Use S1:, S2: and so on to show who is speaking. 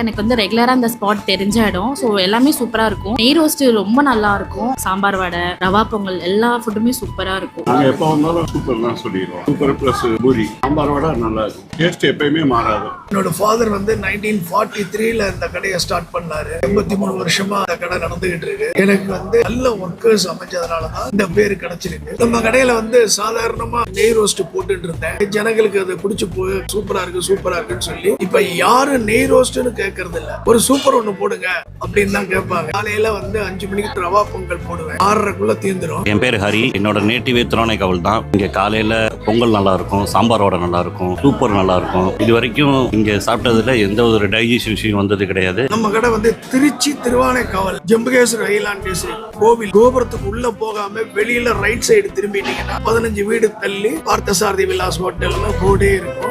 S1: எனக்கு வந்து ரெகுலரா அந்த ஸ்பாட் தெரிஞ்ச இடம். ஸோ எல்லாமே சூப்பரா இருக்கும். நெய் ரோஸ்ட் ரொம்ப நல்லா இருக்கும். சாம்பார் வடை ரவா பொங்கல் எல்லா ஃபுட்டுமே சூப்பரா இருக்கும்.
S2: நாங்க எப்போ வந்தாலும் சூப்பர் தான் சொல்லிடுவோம். Super plus puri. சாம்பார் விட நல்லா இருக்கும். டேஸ்ட் எப்பயுமே மாறாது.
S3: என்னோட ஃபாதர் வந்து நைன்டீன் ஃபார்ட்டி த்ரீல இந்த கடையை ஸ்டார்ட் பண்ணாரு. எண்பத்தி மூணு வருஷமா இந்த கடை நடந்துகிட்டு இருக்கு. எனக்கு வந்து நல்ல ஒர்க்கர்ஸ் அமைஞ்சதுனால தான் இந்த பேர் கிடைச்சிருக்கு. நம்ம கடையில வந்து சாதாரணமா நெய் ரோஸ்ட் போட்டுட்டு இருந்தேன். ஜனங்களுக்கு அது பிடிச்சு போய் சூப்பரா இருக்கு சூப்பரா இருக்குன்னு சொல்லி. இப்ப யாரு நெய் ரோஸ்ட்னு கேட்கறது இல்ல ஒரு சூப்பர் ஒண்ணு போடுங்க அப்படின்னு தான் கேட்பாங்க. காலையில வந்து அஞ்சு மணிக்கு ரவா பொங்கல் போடுவேன். ஆறரைக்குள்ள தீந்துரும்.
S4: என் பேர் ஹரி. என்னோட நேட்டிவே திருவானைக்காவல் தான். இங்க காலையில பொங்கல் நல்லா இருக்கும் சாம்பார் வடை நல்லா இருக்கும் சூப்பர் நல்லா இருக்கும். இது வரைக்கும் இங்க சாப்பிட்டதுல எந்த ஒரு டைஜஷன் இஷ்யூ வந்தது கிடையாது.
S3: நம்ம கடை வந்து திருச்சி திருவானைக்காவல் ஜம்புகேஸ்வரர் ஐலாண்டேஸ்வரி கோவில். கோபுரத்துக்கு உள்ள போகாம வெளியில ரைட் சைடு திரும்பிட்டீங்கன்னா பதினஞ்சு வீடு தள்ளி பார்த்தசாரதி விலாஸ் ஹோட்டல்னு போர்டே இருக்கும்.